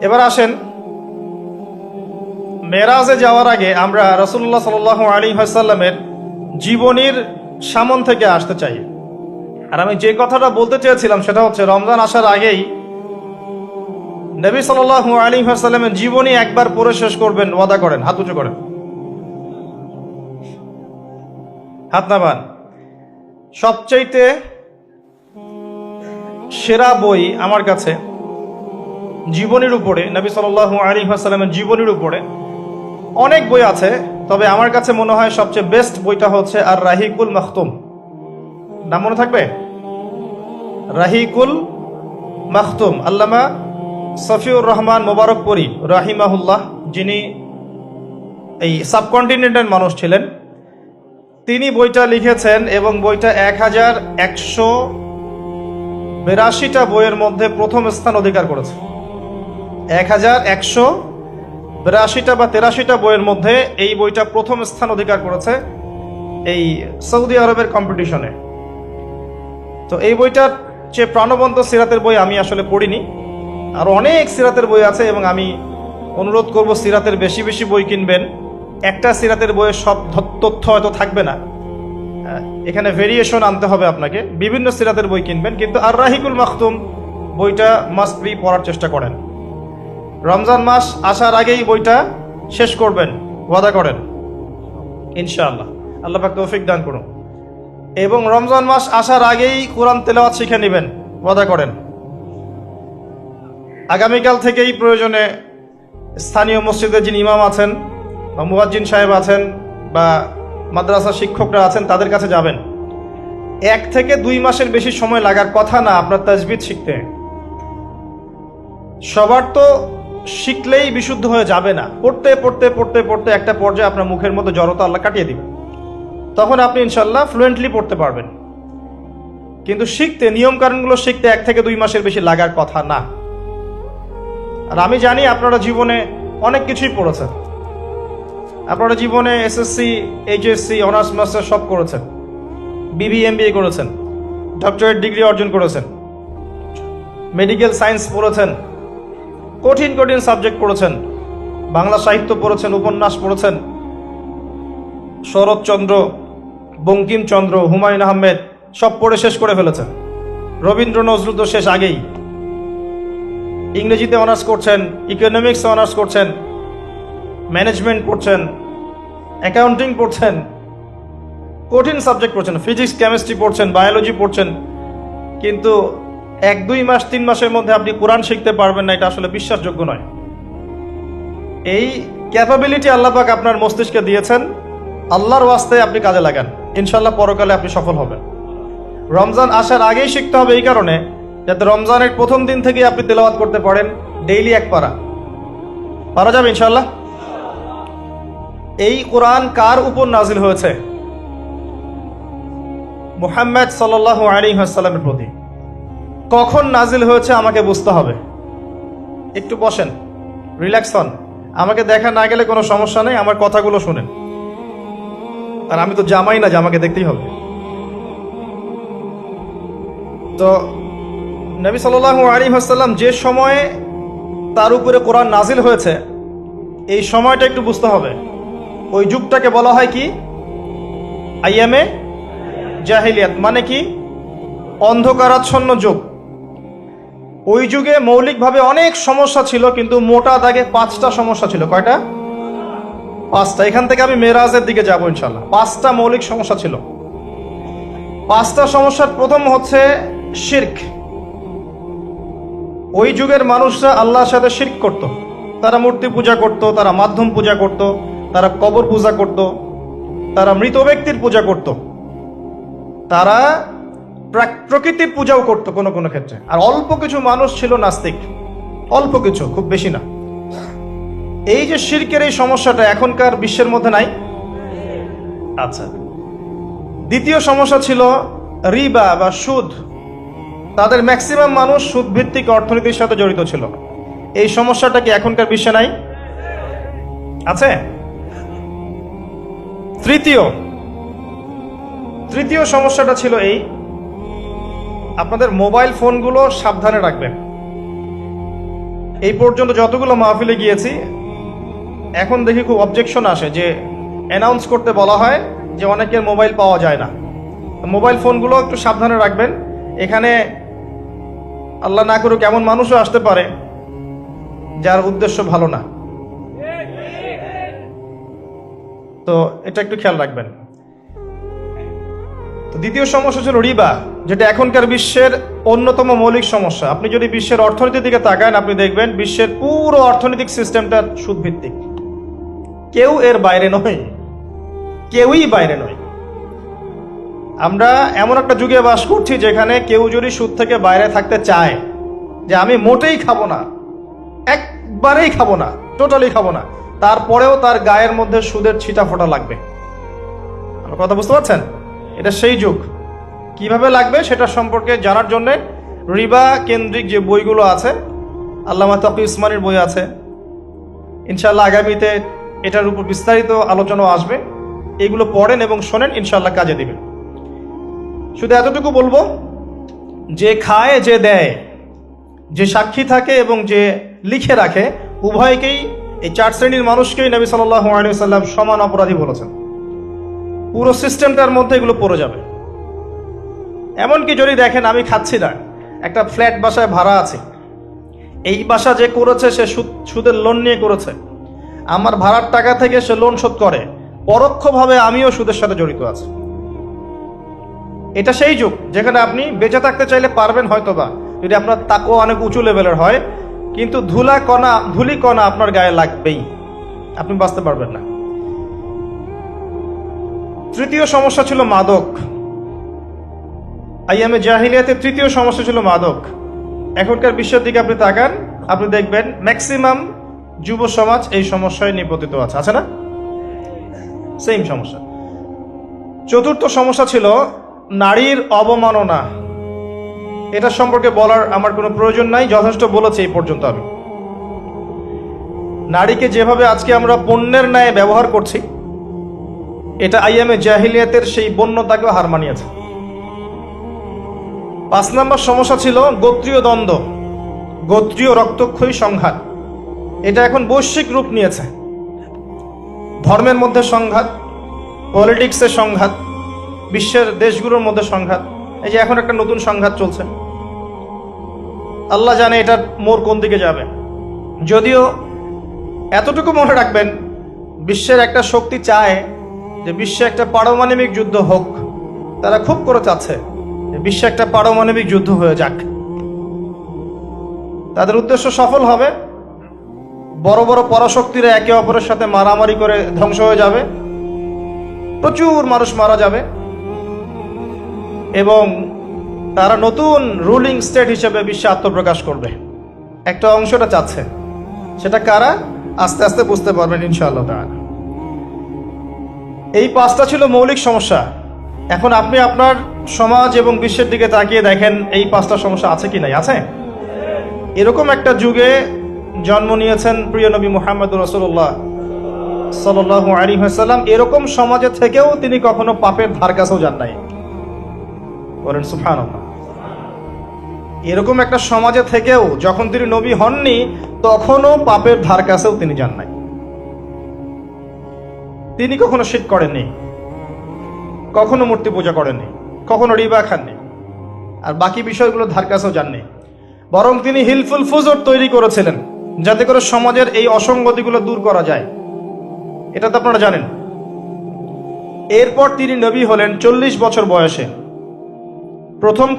এবার আসেন। মেরাজে যাওয়ার আগে আমরা রসুল্লাহ সাল আলী হাসাল্লামের জীবনীর সামন থেকে আসতে চাই। আর আমি যে কথাটা বলতে চেয়েছিলাম সেটা হচ্ছে, রমজান আসার আগেই নবী সাল আলী হাসাল্লামের জীবনী একবার পড়ে শেষ করবেন, ওয়াদা করেন, হাত উঁচু করেন। হাত নামান। সবচাইতে সেরা বই আমার কাছে জীবনীর উপরে, নবী সাল আলী হাসাল্লামের জীবনীর উপরে অনেক বই আছে, তবে আমার কাছে মনে হয় সবচেয়ে বেস্ট বইটা হচ্ছে আর রাহিকুল মাখতুম। নাম মনে থাকবে? রাহিকুল মাখতুম, আল্লামা সফিউর রহমান মোবারকপুরি রাহিমাহুল্লাহ, যিনি এই সাবকন্টিনেন্টাল মানুষ ছিলেন। তিনি বইটা লিখেছেন এবং বইটা এক হাজার একশো বিরাশিটা বইয়ের মধ্যে প্রথম স্থান অধিকার করেছে। এক হাজার একশো বিরাশিটা বা তেরাশিটা বইয়ের মধ্যে এই বইটা প্রথম স্থান অধিকার করেছে এই সৌদি আরবের কম্পিটিশনে তো এই বইটার যে প্রাণবন্ত সিরাতের বই আমি আসলে পড়িনি। আর অনেক সিরাতের বই আছে এবং আমি অনুরোধ করব সিরাতের বেশি বেশি বই কিনবেন। একটা সিরাতের বইয়ের সব তথ্য হয়তো থাকবে না। এখানে ভেরিয়েশন আনতে হবে আপনাকে। বিভিন্ন সিরাতের বই কিনবেন, কিন্তু আর রাহিকুল মাখতুম বইটা মাস্ট বি পড়ার চেষ্টা করেন। রমজান মাস আসার আগেই বইটা শেষ করবেন, ওয়াদা করেন। ইনশাআল্লাহ। আল্লাহ পাক তৌফিক দান করুন। এবং রমজান মাস আসার আগেই কোরআন তেলাওয়াত শিখে নেবেন, ওয়াদা করেন। আগামীকাল থেকেই প্রয়োজনে স্থানীয় মসজিদের যিনি ইমাম আছেন বা মুয়াজ্জিন সাহেব আছেন বা মাদ্রাসা শিক্ষকরা আছেন, তাদের কাছে যাবেন। এক থেকে দুই মাসের বেশি সময় লাগার কথা না, আপনার তাজবিদ শিখতে। সবার তো শিখলেই বিশুদ্ধ হয়ে যাবে না। পড়তে পড়তে পড়তে পড়তে একটা পর্যায়ে আপনার মুখের মধ্যে জড়তা আল্লাহ কাটিয়ে দিবে। তখন আপনি ইনশাল্লাহ ফ্লুয়েন্টলি পড়তে পারবেন। কিন্তু শিখতে নিয়ম কানুনগুলো শিখতে এক থেকে দুই মাসের বেশি লাগার কথা না। আর আমি জানি আপনারা জীবনে অনেক কিছুই পড়েছেন। আপনারা জীবনে এসএসসি এইচএসসি অনার্স মাস্টার সব করেছেন। বিবি এমবিএ করেছেন। ডক্টরেট ডিগ্রি অর্জন করেছেন। মেডিকেল সায়েন্স পড়েছেন। কঠিন কঠিন সাবজেক্ট পড়েছেন। বাংলা সাহিত্য পড়েছেন, উপন্যাস পড়েছেন। শরৎচন্দ্র, বঙ্কিমচন্দ্র, হুমায়ুন আহমেদ সব পড়ে শেষ করে ফেলেছেন। রবীন্দ্র নজরুল তো শেষ আগেই। ইংরেজিতে অনার্স করছেন ইকোনমিক্সে অনার্স করছেন ম্যানেজমেন্ট পড়ছেন অ্যাকাউন্টিং পড়ছেন, কঠিন সাবজেক্ট পড়ছেন ফিজিক্স কেমিস্ট্রি পড়ছেন বায়োলজি পড়ছেন। কিন্তু এক, দুই মাস, তিন মাসের মধ্যে আপনি কোরআন শিখতে পারবেন না, এটা আসলে বিশ্বাসযোগ্য নয়। এই ক্যাপাবিলিটি আল্লাপাক আপনার মস্তিষ্কে দিয়েছেন, আল্লাহর ওয়াস্তে আপনি কাজে লাগান। ইনশাল্লাহ পরকালে আপনি সফল হবেন। রমজান আসার আগেই শিখতে হবে এই কারণে, যাতে রমজানের প্রথম দিন থেকে আপনি তেলাওয়াত করতে পারেন ডেইলি এক পারা। পারা যাবে ইনশাল্লাহ এই কোরআন কার উপর নাজিল হয়েছে? মুহাম্মদ সাল্লাহ আলী হাসাল্লামের প্রতি। কখন নাজিল হয়েছে আমাকে বুঝতে হবে। একটু বসেন, রিল্যাক্স হন। আমাকে দেখা না গেলে কোনো সমস্যা নেই, আমার কথাগুলো শুনেন। আর আমি তো জামাই না যে আমাকে দেখতেই হবে। তো নবী সাল্লাহ আলী হাসাল্লাম যে সময়ে তার উপরে কোরআন নাজিল হয়েছে, এই সময়টা একটু বুঝতে হবে। ওই যুগটাকে বলা হয় কি? আইএমএ জাহিলিয়াত মানে কি? অন্ধকারাচ্ছন্ন যুগ। ওই যুগে মৌলিকভাবে অনেক সমস্যা ছিল, কিন্তু মোটা দাগে পাঁচটা সমস্যা ছিল। কয়টা? পাঁচটা। এখান থেকে আমি মেরাজের দিকে যাব ইনশাল্লাহ পাঁচটা মৌলিক সমস্যা ছিল। পাঁচটা সমস্যার প্রথম হচ্ছে শির্ক। ওই যুগের মানুষরা আল্লাহর সাথে শির্ক করত। তারা মূর্তি পূজা করত, তারা মাধ্যম পূজা করত, তারা কবর পূজা করত, তারা মৃত ব্যক্তির পূজা করত। তারা প্রাক- প্রকৃতির পূজাও করত কোনো কোনো ক্ষেত্রে। আর অল্প কিছু মানুষ ছিল নাস্তিক। অল্প কিছু খুব বেশি না। এই যে শির্কের এই সমস্যাটা এখনকার বিশ্বের মধ্যে নাই। আচ্ছা। দ্বিতীয় সমস্যা ছিল রিবা বা সুদ। তাদের ম্যাক্সিমাম মানুষ সুদ ভিত্তিক অর্থনীতির সাথে জড়িত ছিল। এই সমস্যাটা কি এখনকার বিশ্বে নাই? আছে? তৃতীয়। তৃতীয় সমস্যাটা ছিল এই আপনাদের মোবাইল ফোনগুলো সাবধানে রাখবেন। এই পর্যন্ত যতগুলো মাহফিলে গিয়েছি, এখন দেখি খুব অবজেকশন আসে যে অ্যানাউন্স করতে বলা হয় যে অনেকের মোবাইল পাওয়া যায় না। মোবাইল ফোনগুলো একটু সাবধানে রাখবেন। এখানে আল্লাহ না করুক এমন মানুষও আসতে পারে যার উদ্দেশ্য ভালো না। তো এটা একটু খেয়াল রাখবেন। তো দ্বিতীয় সমস্যা ছিল রিবা, যেটা এখনকার বিশ্বের অন্যতম মৌলিক সমস্যা। আপনি যদি বিশ্বের অর্থনীতির দিকে তাকান, আপনি দেখবেন বিশ্বের পুরো অর্থনৈতিক সিস্টেমটা সুদভিত্তিক। কেউ এর বাইরে নয়। কেউই বাইরে নয়। আমরা এমন একটা যুগে বাস করছি যেখানে কেউ যদি সুদ থেকে বাইরে থাকতে চায়, যে আমি মোটেই খাব না, একবারেই খাব না, টোটালি খাব না, তারপরেও তার গায়ের মধ্যে সুদের ছিটা ফোটা লাগবে। আমার কথা বুঝতে পারছেন? এটা সেই যুগ। কীভাবে লাগবে সেটা সম্পর্কে জানার জন্যে রিবা কেন্দ্রিক যে বইগুলো আছে, আল্লামা তকি ইসমানির বই আছে ইনশাল্লাহ আগামীতে এটার উপর বিস্তারিত আলোচনা আসবে। এগুলো পড়েন এবং শোনেন ইনশাল্লাহ কাজে দিবেন। শুধু এতটুকু বলব, যে খায়, যে দেয়, যে সাক্ষী থাকে এবং যে লিখে রাখে, উভয়কেই, এই চার শ্রেণির মানুষকেই নবী সাল্লাহ সাল্লাম সমান অপরাধী বলেছেন। পুরো সিস্টেমটার মধ্যে এগুলো পড়ে যাবে। এমনকি যদি দেখেন, আমি খাচ্ছি না। একটা ফ্ল্যাট বাসায় ভাড়া আছে। এই বাসা যে করেছে, সে সুদ- সুদের লোন নিয়ে করেছে। আমার ভাড়ার টাকা থেকে সে লোন শোধ করে। পরোক্ষভাবে আমিও সুদের সাথে জড়িত আছি। এটা সেই যুগ, যেখানে আপনি বেঁচে থাকতে চাইলে পারবেন হয়তো বা যদি আপনার তাকও অনেক উঁচু লেভেলের হয়। কিন্তু ধুলা কণা, ধুলি কণা আপনার গায়ে লাগবেই। আপনি বাঁচতে পারবেন না। তৃতীয় সমস্যা ছিল মাদক। আইয়ামে জাহিলিয়াতে তৃতীয় সমস্যা ছিল মাদক। এখনকার বিশ্বের দিকে আপনি তাকান, আপনি দেখবেন ম্যাক্সিমাম যুব সমাজ এই সমস্যায় নিপতিত আছে। আছে না? সেম সমস্যা। চতুর্থ সমস্যা ছিল নারীর অবমাননা। এটা সম্পর্কে বলার আমার কোনো প্রয়োজন নাই, যথেষ্ট বলেছি এই পর্যন্ত আমি। নারীকে যেভাবে আজকে আমরা পণ্যের ন্যায় ব্যবহার করছি এটা আইএমএ জাহিলিয়াতের সেই বন্যতাকেও হার মানিয়েছে। পাঁচ নম্বর সমস্যা ছিল গোত্রীয় দ্বন্দ্ব, গোত্রীয় রক্তক্ষয়ী সংঘাত। এটা এখন বৈশ্বিক রূপ নিয়েছে। ধর্মের মধ্যে সংঘাত পলিটিক্সের সংঘাত, বিশ্বের দেশগুলোর মধ্যে সংঘাত। এই যে এখন একটা নতুন সংঘাত চলছে। আল্লাহ জানে এটার মোড় কোন দিকে যাবে। যদিও এতটুকু মনে রাখবেন, বিশ্বের একটা শক্তি চায় যে বিশ্বে একটা পারমাণবিক যুদ্ধ হোক, তারা খুব করে চাচ্ছে যে বিশ্বে একটা পারমাণবিক যুদ্ধ হয়ে যাক। তাদের উদ্দেশ্য সফল হবে। বড় বড় পরাশক্তিরা একে অপরের সাথে মারামারি করে ধ্বংস হয়ে যাবে। প্রচুর মানুষ মারা যাবে। এবং তারা নতুন রুলিং স্টেট হিসেবে বিশ্বে আত্মপ্রকাশ করবে। একটা অংশটা চাচ্ছে। সেটা কারা? আস্তে আস্তে বুঝতে পারবেন ইনশাআল্লাহ। তাআলা এই পাঁচটা ছিল মৌলিক সমস্যা। এখন আপনি আপনার সমাজ এবং বিশ্বের দিকে তাকিয়ে দেখেন এই পাঁচটা সমস্যা আছে কি নাই, আছে? এরকম একটা যুগে জন্ম নিয়েছেন প্রিয় নবী মোহাম্মদ রসুল্লাহ সাল্লাহ আলী হাসাল্লাম এরকম সমাজে থেকেও তিনি কখনো পাপের ধার কাছেও যান নাই। বলেন সুফান এরকম একটা সমাজে থেকেও যখন তিনি নবী হননি, তখনও পাপের ধার কাছেও তিনি যান নাই। তিনি কখনো শীত করেননি, কখনো মূর্তি পূজা করেননি, কখনো রিবা খাননি, আর বাকি বিষয়গুলো ধার কাছেও যাননি। বরং তিনি হিলফুল ফুজর তৈরি করেছিলেন, যাতে করে সমাজের এই অসঙ্গতিগুলো দূর করা যায়। এটা তো আপনারা জানেন। এরপর তিনি নবী হলেন চল্লিশ বছর বয়সে। প্রথম